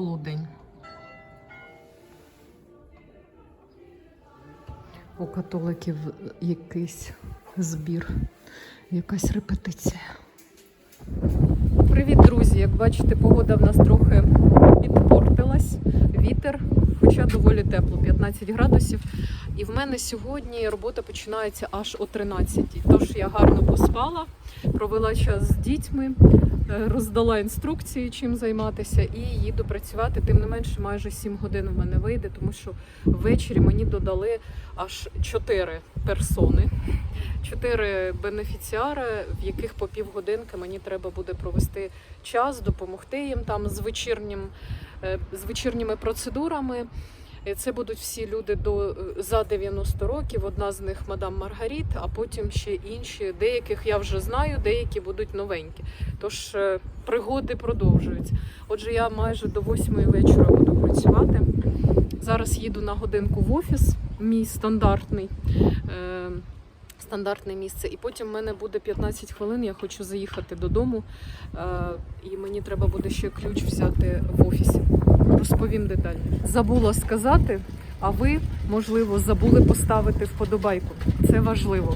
полудень. У католиків якийсь збір, якась репетиція. Привіт, друзі! Як бачите, погода в нас трохи підпортилась. Вітер, хоча доволі тепло, 15 градусів. І в мене сьогодні робота починається аж о 13. Тож я гарно поспала, провела час з дітьми, роздала інструкції, чим займатися, і їду працювати. Тим не менше, майже 7 годин в мене вийде, тому що ввечері мені додали аж 4 персони. Чотири бенефіціари, в яких по півгодинки мені треба буде провести час, допомогти їм там з вечірнім, е, з вечірніми процедурами. Це будуть всі люди до за 90 років. Одна з них мадам Маргаріт, а потім ще інші. Деяких я вже знаю, деякі будуть новенькі. Тож е, пригоди продовжуються. Отже, я майже до 8 вечора буду працювати. Зараз їду на годинку в офіс, мій стандартний. Е, Стандартне місце, і потім в мене буде 15 хвилин. Я хочу заїхати додому, е, і мені треба буде ще ключ взяти в офісі. Розповім деталі. Забула сказати, а ви, можливо, забули поставити вподобайку. Це важливо.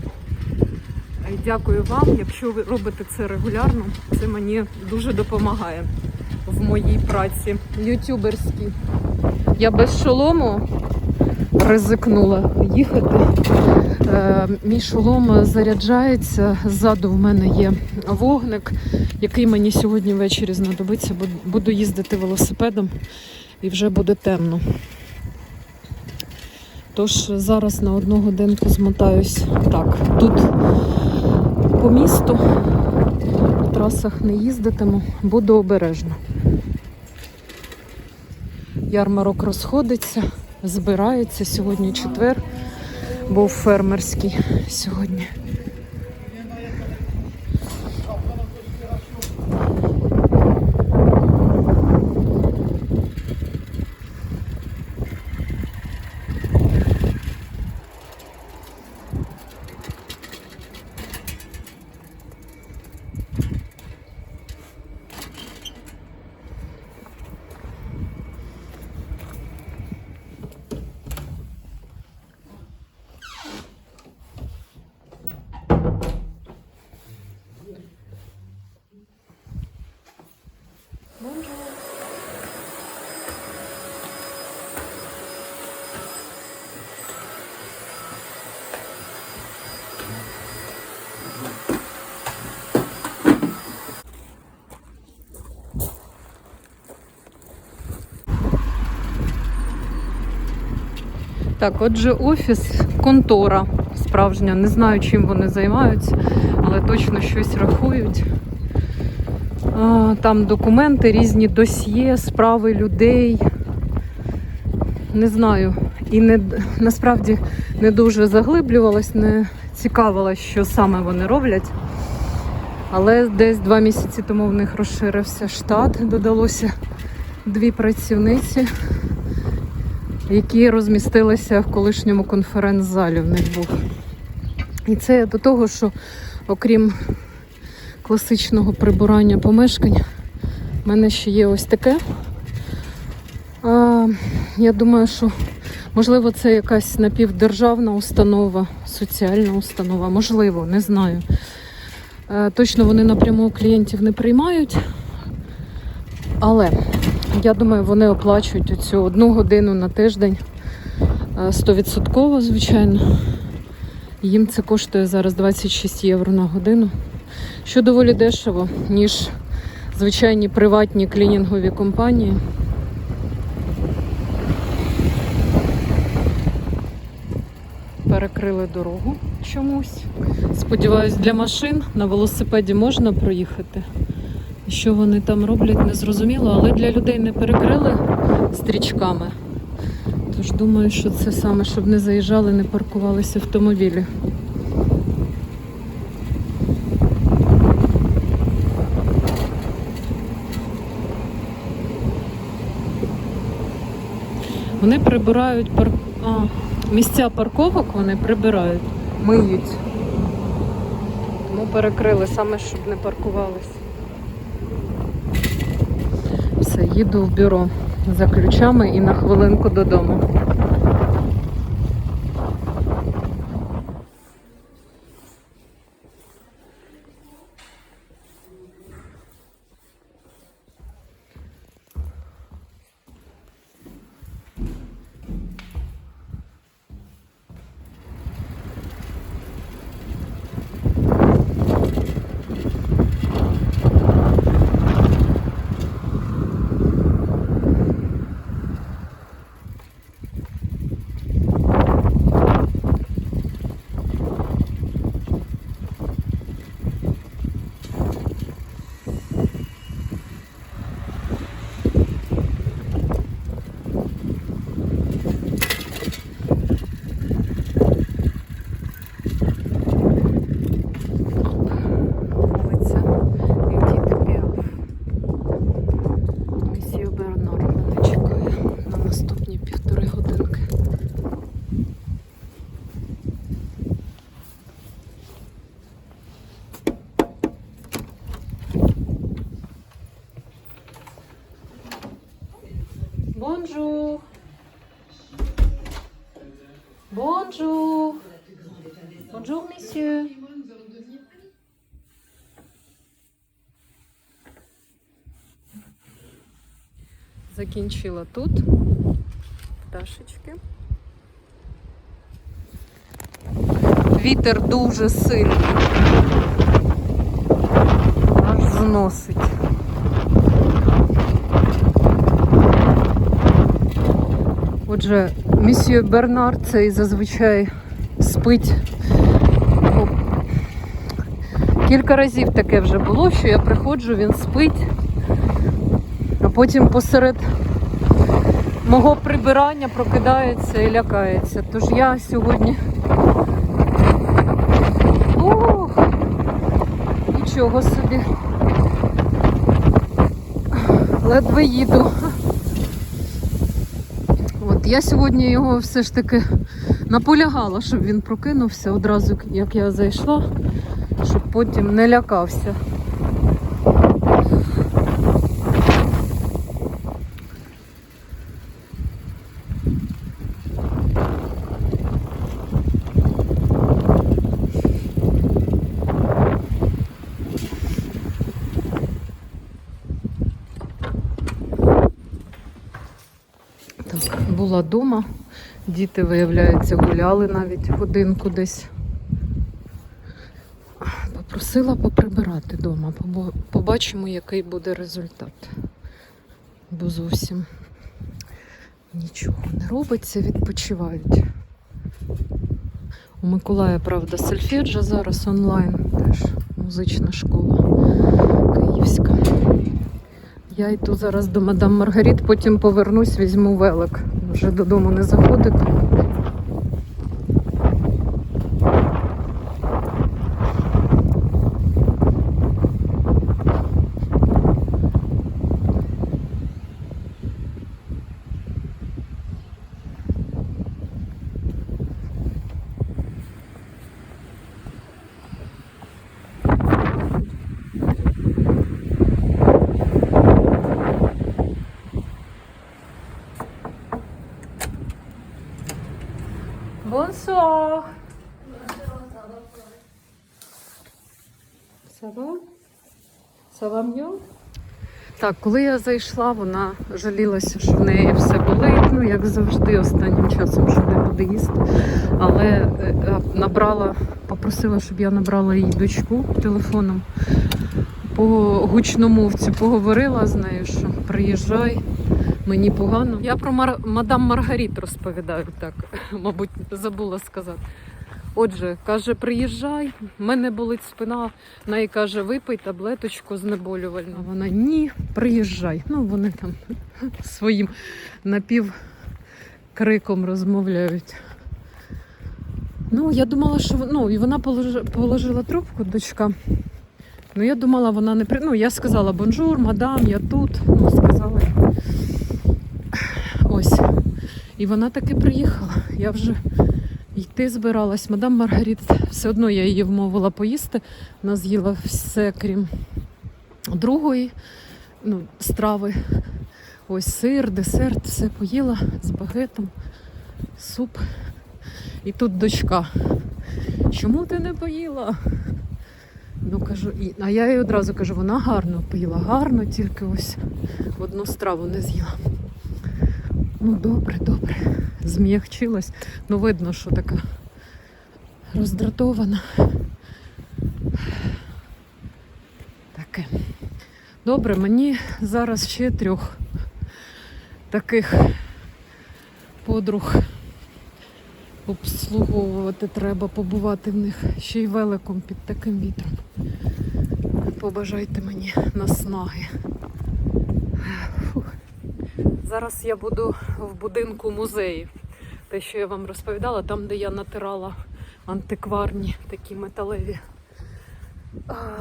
Е, Дякую вам. Якщо ви робите це регулярно, це мені дуже допомагає в моїй праці ютюберській. Я без шолому ризикнула їхати. Е, Мій шолом заряджається. Ззаду в мене є вогник, який мені сьогодні ввечері знадобиться. Буд- Буду їздити велосипедом і вже буде темно. Тож зараз на одну годинку змотаюсь так. Тут по місту, по трасах не їздитиму, буду обережна. Ярмарок розходиться, збирається сьогодні четвер був фермерський сьогодні. Так, отже, офіс, контора справжня. Не знаю, чим вони займаються, але точно щось рахують. Там документи, різні досьє, справи людей. Не знаю. І не, насправді не дуже заглиблювалась, не цікавилась, що саме вони роблять. Але десь два місяці тому в них розширився штат, додалося дві працівниці які розмістилися в колишньому конференц-залі в них був. І це до того, що окрім класичного прибирання помешкань, в мене ще є ось таке. А, я думаю, що можливо це якась напівдержавна установа, соціальна установа, можливо, не знаю. Е, точно вони напряму клієнтів не приймають, але я думаю, вони оплачують цю одну годину на тиждень е, стовідсотково, звичайно. Їм це коштує зараз 26 євро на годину, що доволі дешево, ніж звичайні приватні клінінгові компанії. Перекрили дорогу чомусь. Сподіваюсь, для машин на велосипеді можна проїхати. Що вони там роблять, не зрозуміло, але для людей не перекрили стрічками. Тож думаю, що це саме, щоб не заїжджали, не паркувалися автомобілі. Вони прибирають пар... а, місця парковок, вони прибирають, миють. Тому перекрили саме, щоб не паркувалися. Все, їду в бюро. за ключами і на хвилинку додому. Вулиця Едіти Піаф. Месьє Бернар мене чекає на наступні півтори годинки. Бонжур. Бонжур. Бонжур, месье. Закінчила тут пташечки. Вітер дуже сильний. Аж зносить. Отже, місьє Бернар цей зазвичай спить. Кілька разів таке вже було, що я приходжу, він спить, потім посеред мого прибирання прокидається і лякається. Тож я сьогодні. Ох, нічого собі. Ледве їду. От я сьогодні його все ж таки наполягала, щоб він прокинувся одразу, як я зайшла, щоб потім не лякався. Так, була вдома. Діти, виявляється, гуляли навіть годинку десь. Попросила поприбирати вдома. Побачимо, який буде результат. Бо зовсім нічого не робиться, відпочивають. У Миколая, правда, сольфеджа зараз онлайн, теж музична школа київська. Я йду зараз до мадам Маргарит, потім повернусь, візьму велик. Вже додому не заходити. Va? Так, коли я зайшла, вона жалілася, що в неї все болить. Ну, як завжди, останнім часом, що не буде їсти. Але е, е, набрала, попросила, щоб я набрала її дочку телефоном. По гучномовцю поговорила з нею, що приїжджай, мені погано. Я про Мар... мадам Маргарит розповідаю так, мабуть, забула сказати. Отже, каже, приїжджай, в мене болить спина. Вона каже, випий таблеточку знеболювальну. Вона ні, приїжджай. Ну, вони там своїм напівкриком розмовляють. Ну, я думала, що ну, і вона положила трубку, дочка. Ну, я думала, вона не при. Ну, я сказала бонжур, мадам, я тут. Ну, сказала. Ось. І вона таки приїхала. Я вже йти збиралась. Мадам Маргарит, все одно я її вмовила поїсти. Вона з'їла все, крім другої ну, страви. Ось сир, десерт, все поїла з багетом, суп. І тут дочка. Чому ти не поїла? Ну кажу, і... а я їй одразу кажу, вона гарно поїла, гарно, тільки ось одну страву не з'їла. Ну, добре, добре. Зм'ягчилась. Ну, видно, що така роздратована. Таке. Добре, мені зараз ще трьох таких подруг обслуговувати треба, побувати в них ще й великом під таким вітром. Побажайте мені наснаги. Зараз я буду в будинку музеї. Те, що я вам розповідала, там, де я натирала антикварні такі металеві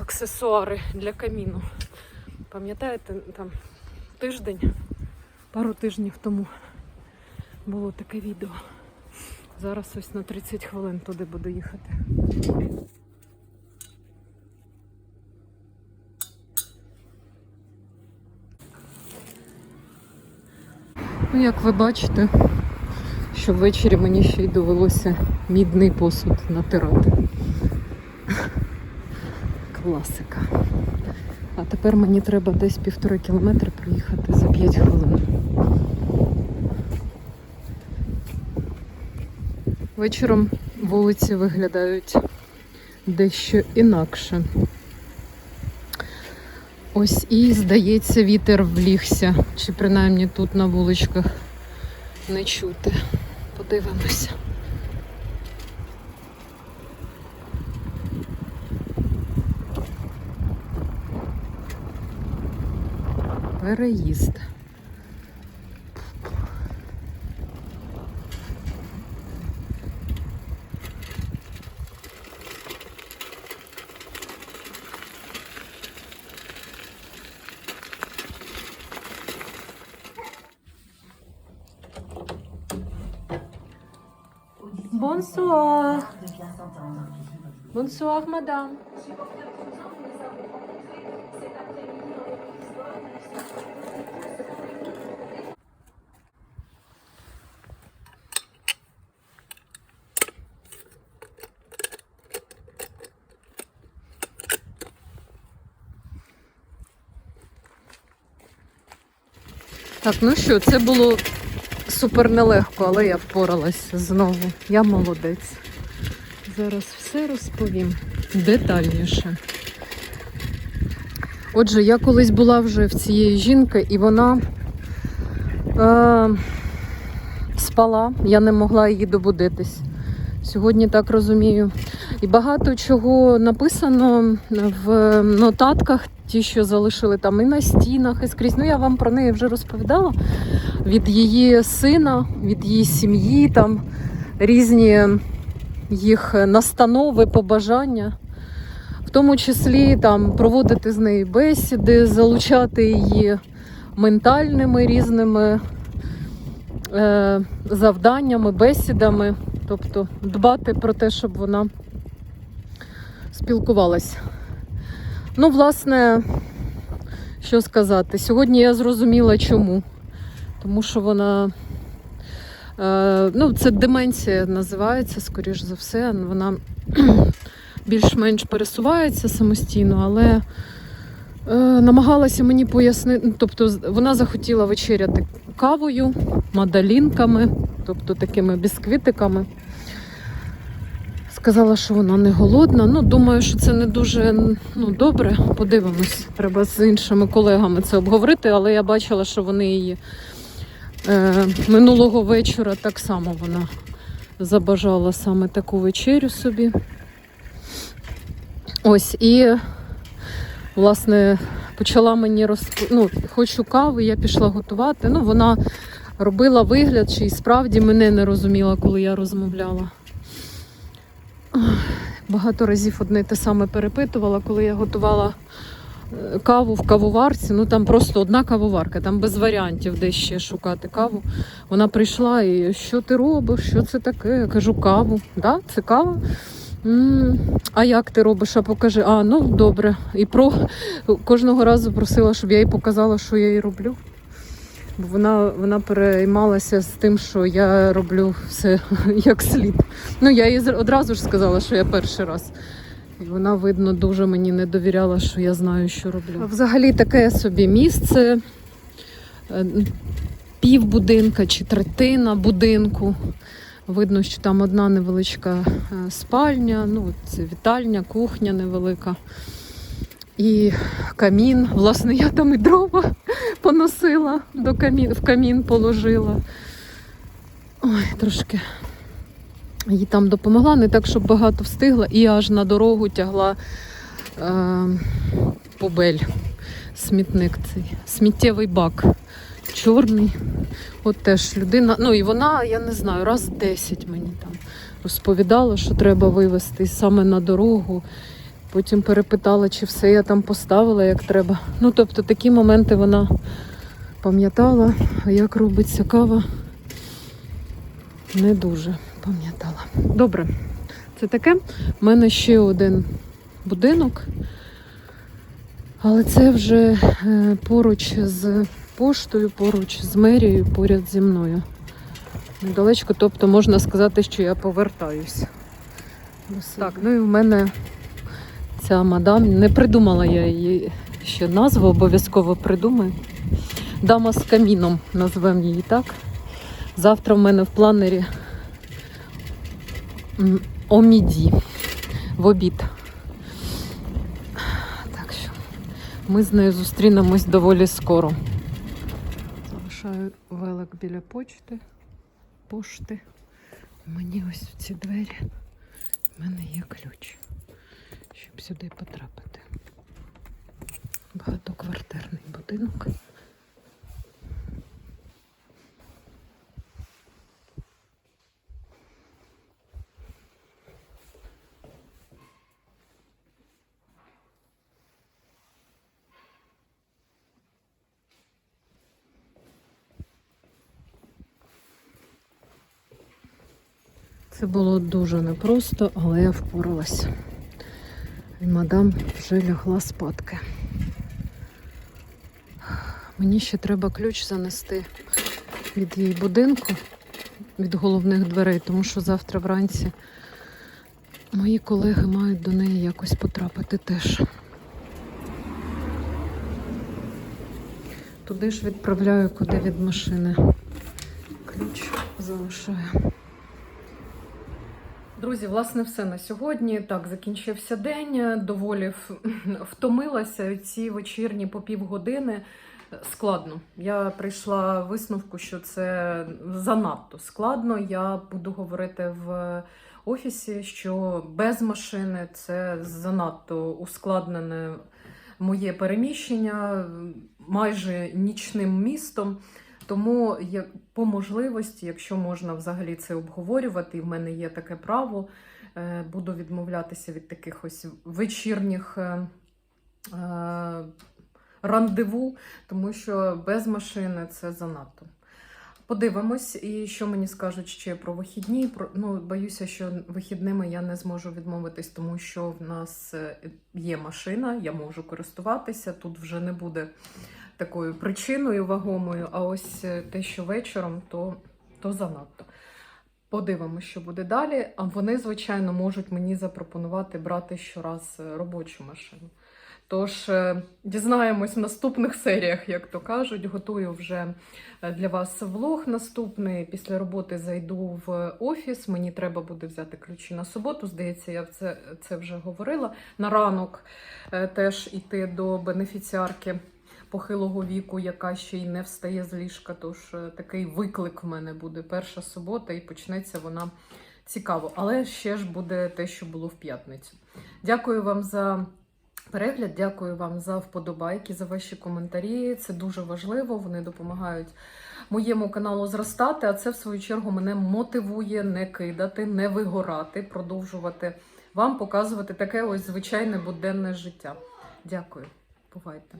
аксесуари для каміну. Пам'ятаєте, там тиждень, пару тижнів тому було таке відео. Зараз ось на 30 хвилин туди буду їхати. Ну, як ви бачите, що ввечері мені ще й довелося мідний посуд натирати. Класика. А тепер мені треба десь півтори кілометри проїхати за 5 хвилин. Вечором вулиці виглядають дещо інакше. Ось і, здається, вітер влігся, чи принаймні тут на вуличках не чути. Подивимося. Переїзд. Bonsoir. Bonsoir, madame. Так, ну що, це було супер нелегко, але я впоралась знову. Я молодець. Зараз все розповім детальніше. Отже, я колись була вже в цієї жінки, і вона е, спала, я не могла її добудитись. Сьогодні так розумію. І багато чого написано в нотатках, ті, що залишили там і на стінах, і скрізь. Ну, я вам про неї вже розповідала. Від її сина, від її сім'ї, там різні їх настанови, побажання. В тому числі там проводити з нею бесіди, залучати її ментальними різними е, завданнями, бесідами, тобто дбати про те, щоб вона спілкувалась. Ну, власне, що сказати, сьогодні я зрозуміла чому. Тому що вона, е, ну, це деменція називається, скоріш за все. Вона більш-менш пересувається самостійно, але е, намагалася мені пояснити, тобто вона захотіла вечеряти кавою, мадалінками, тобто такими бісквітиками. Сказала, що вона не голодна. Ну, думаю, що це не дуже ну, добре. Подивимось. Треба з іншими колегами це обговорити, але я бачила, що вони її е, минулого вечора так само вона забажала саме таку вечерю собі. Ось і, власне, почала мені розп... ну, хочу кави, я пішла готувати. Ну, вона робила вигляд, чи й справді мене не розуміла, коли я розмовляла. Багато разів одне те саме перепитувала, коли я готувала каву в кавоварці. Ну там просто одна кавоварка, там без варіантів де ще шукати каву. Вона прийшла і що ти робиш? Що це таке? Я кажу, каву. Да, це кава. А як ти робиш? А покажи. А, ну добре. І про кожного разу просила, щоб я їй показала, що я їй роблю. Бо вона, вона переймалася з тим, що я роблю все як слід. Ну, я їй одразу ж сказала, що я перший раз. І вона, видно, дуже мені не довіряла, що я знаю, що роблю. Взагалі таке собі місце, е, пів будинка чи третина будинку. Видно, що там одна невеличка е, спальня, ну, це вітальня, кухня невелика. І камін. Власне, я там і дрова поносила до камін, в камін положила. Ой, трошки їй там допомогла, не так, щоб багато встигла, і аж на дорогу тягла е, побель, смітник цей, сміттєвий бак. Чорний. От теж людина. Ну і вона, я не знаю, раз 10 мені там розповідала, що треба вивезти саме на дорогу. Потім перепитала, чи все я там поставила як треба. Ну, тобто такі моменти вона пам'ятала, як робиться кава, не дуже пам'ятала. Добре, це таке. У мене ще один будинок, але це вже е, поруч з поштою, поруч з мерією, поряд зі мною. Недалечко, тобто можна сказати, що я повертаюся. Так, ну і в мене ця мадам, не придумала я її ще назву, обов'язково придумаю. Дама з каміном, назвемо її так. Завтра в мене в планері оміді в обід. Так що ми з нею зустрінемось доволі скоро. Залишаю велик біля почти, пошти. Мені ось в ці двері. в мене є ключ щоб сюди потрапити. Багатоквартирний будинок. Це було дуже непросто, але я впоралася. І мадам вже лягла спадки. Мені ще треба ключ занести від її будинку, від головних дверей, тому що завтра вранці мої колеги мають до неї якось потрапити теж. Туди ж відправляю, куди від машини. Ключ залишаю. Друзі, власне, все на сьогодні. Так, закінчився день. Доволі втомилася ці вечірні по півгодини. Складно. Я прийшла висновку, що це занадто складно. Я буду говорити в офісі, що без машини це занадто ускладнене моє переміщення майже нічним містом. Тому по можливості, якщо можна взагалі це обговорювати, і в мене є таке право, е, буду відмовлятися від таких ось вечірніх е, е, рандеву, тому що без машини це занадто. Подивимось, і що мені скажуть ще про вихідні. Про ну боюся, що вихідними я не зможу відмовитись, тому що в нас є машина, я можу користуватися. Тут вже не буде такою причиною вагомою. А ось е, те, що вечором, то, то занадто. Подивимося, що буде далі. А вони, звичайно, можуть мені запропонувати брати щораз е, робочу машину. Тож е, дізнаємось в наступних серіях, як то кажуть. Готую вже для вас влог наступний. Після роботи зайду в офіс. Мені треба буде взяти ключі на суботу. Здається, я це, це вже говорила. На ранок теж іти до бенефіціарки похилого віку, яка ще й не встає з ліжка. Тож е, такий виклик в мене буде перша субота, і почнеться вона цікаво. Але ще ж буде те, що було в п'ятницю. Дякую вам за перегляд. Дякую вам за вподобайки, за ваші коментарі. Це дуже важливо. Вони допомагають моєму каналу зростати. А це, в свою чергу, мене мотивує не кидати, не вигорати, продовжувати вам показувати таке ось звичайне буденне життя. Дякую. Бувайте.